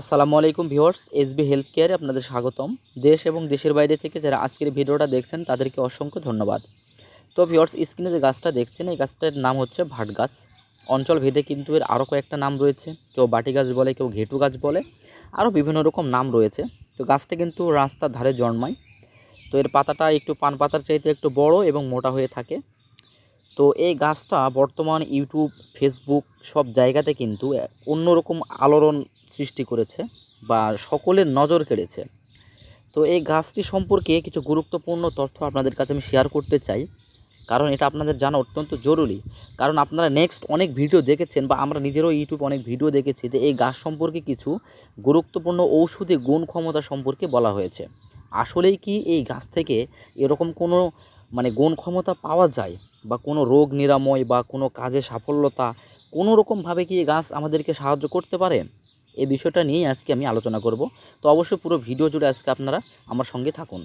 আসসালামু আলাইকুম viewers, SB health কেয়ারে আপনাদের স্বাগতম। দেশ এবং দেশের বাইরে থেকে যারা আজকের ভিডিওটা দেখছেন, তাদেরকে অসংখ্য ধন্যবাদ। তো ভিউয়ার্স, স্ক্রিনে যে গাছটা দেখছেন, এই গাছটার নাম হচ্ছে ভাট গাছ। অঞ্চল ভেদে কিন্তু এর আরও কয়েকটা নাম রয়েছে। কেউ বাটি গাছ বলে, কেউ ঘেটু গাছ বলে, আরও বিভিন্ন রকম নাম রয়েছে। তো গাছটা কিন্তু রাস্তার ধারে জন্মায়। তো এর পাতাটা একটু পান পাতার চাইতে একটু বড় এবং মোটা হয়ে থাকে। তো এই গাছটা বর্তমান ইউটিউব, ফেসবুক সব জায়গাতে কিন্তু অন্যরকম আলোড়ন সৃষ্টি করেছে বা সকলের নজর কেড়েছে। তো এই গাছটি সম্পর্কে কিছু গুরুত্বপূর্ণ তথ্য আপনাদের কাছে আমি শেয়ার করতে চাই। কারণ এটা আপনাদের জানা অত্যন্ত জরুরি। কারণ আপনারা নেক্সট অনেক ভিডিও দেখেছেন বা আমরা নিজেরও ইউটিউব অনেক ভিডিও দেখেছি যে এই গাছ সম্পর্কে কিছু গুরুত্বপূর্ণ ঔষধি গুণ ক্ষমতা সম্পর্কে বলা হয়েছে। আসলেই কি এই গাছ থেকে এরকম কোনো মানে গুণ ক্ষমতা পাওয়া যায়? বা কোনো রোগ নিরাময় বা কোনো কাজে সাফল্যতা, কোনো রকমভাবে কি গাছ আমাদেরকে সাহায্য করতে পারে? এই বিষয়টা নিয়েই আজকে আমি আলোচনা করব। তো অবশ্যই পুরো ভিডিও জুড়ে আজকে আপনারা আমার সঙ্গে থাকুন।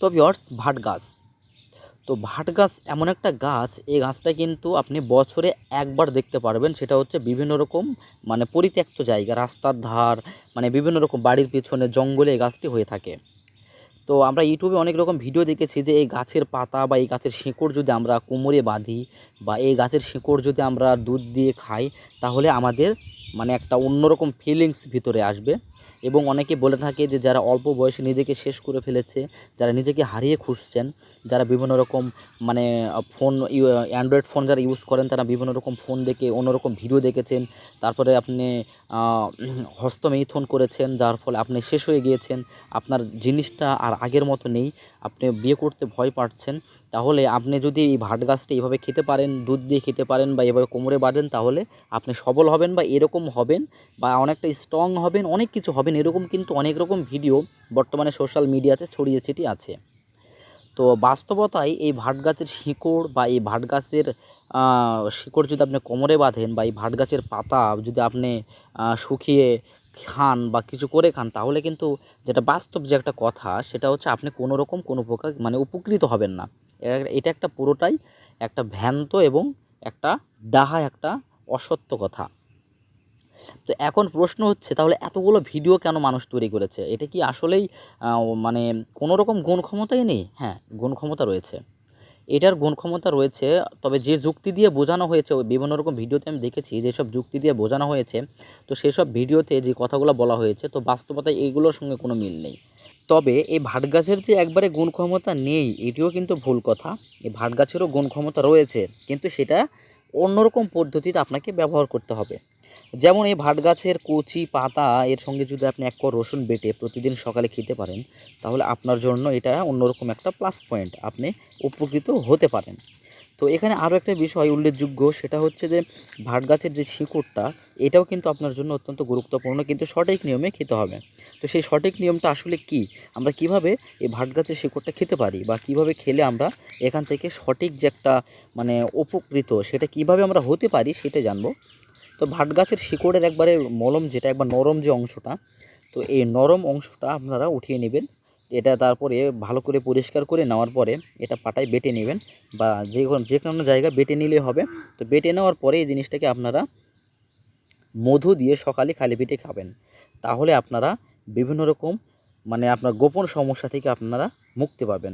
তো ভিওর্স ভাট গাছ। তো ভাট গাছ এমন একটা গাছ, এই গাছটা কিন্তু আপনি বছরে একবার দেখতে পারবেন। সেটা হচ্ছে বিভিন্ন রকম মানে পরিত্যক্ত জায়গা, রাস্তার ধার মানে বিভিন্ন রকম বাড়ির পিছনে জঙ্গলে এই গাছটি হয়ে থাকে। তো আমরা ইউটিউবে অনেক রকম ভিডিও দেখেছি যে এই গাছের পাতা বা এই গাছের শিকড় যদি আমরা কোমরে বাঁধি বা এই গাছের শিকড় যদি আমরা দুধ দিয়ে খাই, তাহলে আমাদের মানে একটা অন্যরকম ফিলিংস ভিতরে আসবে। এবং অনেকে বলে থাকে যে যারা অল্প বয়সে নিজেকে শেষ করে ফেলেছে যারা নিজেকে হারিয়ে খুঁজছেন যারা বিভিন্ন রকম মানে ফোন অ্যান্ড্রয়েড ফোন যারা ইউজ করেন তারা বিভিন্ন রকম ফোন দেখে অন্যরকম ভিডিও দেখেছেন। তারপরে আপনি আহ, হস্তমেথন করেছেন যার ফলে আপনি শেষ হয়ে গিয়েছেন। আপনার জিনিসটা আর আগের মতো নেই। আপনি বিয়ে করতে ভয় পাচ্ছেন। তাহলে আপনি যদি এই ভাট গাছটা এইভাবে খেতে পারেন, দুধ দিয়ে খেতে পারেন বা এভাবে কোমরে বাঁধেন, তাহলে আপনি সবল হবেন বা এরকম হবেন বা অনেকটা স্ট্রং হবেন, অনেক কিছু হবেন, এরকম কিন্তু অনেক রকম ভিডিও বর্তমানে সোশ্যাল মিডিয়াতে ছড়িয়ে ছিটিয়ে আছে। তো বাস্তবতায় এই ভাট গাছের শিকড় বা এই ভাট গাছের শিকড় যদি আপনি কোমরে বাঁধেন বা এই ভাট গাছের পাতা যদি আপনি শুকিয়ে খান বা কিছু করে খান, তাহলে কিন্তু যেটা বাস্তব যে একটা কথা, সেটা হচ্ছে আপনি কোনো রকম কোনো প্রকার মানে উপকৃত হবেন না। এটা একটা পুরোটাই একটা ভ্যান্ত এবং একটা ডাহা, একটা অসত্য কথা। তো এখন প্রশ্ন হচ্ছে, তাহলে এতগুলো ভিডিও কেন মানুষ তৈরি করেছে? এটা কি আসলেই মানে কোনো রকম গুণ ক্ষমতাই নেই? হ্যাঁ গুণ ক্ষমতা রয়েছে। এটার গুণ ক্ষমতা রয়েছে, তবে যে যুক্তি দিয়ে বোঝানো হয়েছে বিভিন্ন রকম ভিডিওতে আমি দেখেছি, যেসব যুক্তি দিয়ে বোঝানো হয়েছে, তো সেসব ভিডিওতে যে কথাগুলো বলা হয়েছে, তো বাস্তবতায় এইগুলোর সঙ্গে কোনো মিল নেই। তবে এই ভাট গাছের যে একবারে গুণ ক্ষমতা নেই, এটিও কিন্তু ভুল কথা। এই ভাট গাছেরও গুণ ক্ষমতা রয়েছে, কিন্তু সেটা অন্যরকম পদ্ধতিতে আপনাকে ব্যবহার করতে হবে। যেমন এই ভাট গাছের কচি পাতা, এর সঙ্গে যদি আপনি এক কর রসুন বেটে প্রতিদিন সকালে খেতে পারেন, তাহলে আপনার জন্য এটা অন্যরকম একটা প্লাস পয়েন্ট আপনি উপকৃত হতে পারেন। তো এখানে আরও একটা বিষয় উল্লেখযোগ্য, সেটা হচ্ছে যে ভাট গাছের যে শিকড়টা, এটাও কিন্তু আপনার জন্য অত্যন্ত গুরুত্বপূর্ণ, কিন্তু সঠিক নিয়মে খেতে হবে। তো সেই সঠিক নিয়মটা আসলে কি? আমরা কীভাবে এই ভাট গাছের শিকড়টা খেতে পারি বা কীভাবে খেলে আমরা এখান থেকে সঠিক যে একটা মানে উপকৃত, সেটা কীভাবে আমরা হতে পারি সেটা জানব। তো ভাট গাছের শিকড়ের একবারে মলম, যেটা একবার নরম যে অংশটা, তো এই নরম অংশটা আপনারা উঠিয়ে নেবেন। এটা তারপরে ভালো করে পরিষ্কার করে নেওয়ার পরে এটা পাটায় বেটে নেবেন বা যে কোনো যে কোনো জায়গায় বেটে নিলে হবে। তো বেটে নেওয়ার পরে এই জিনিসটাকে আপনারা মধু দিয়ে সকালে খালি পেটে খাবেন। তাহলে আপনারা বিভিন্ন রকম মানে আপনার গোপন সমস্যা থেকে আপনারা মুক্তি পাবেন।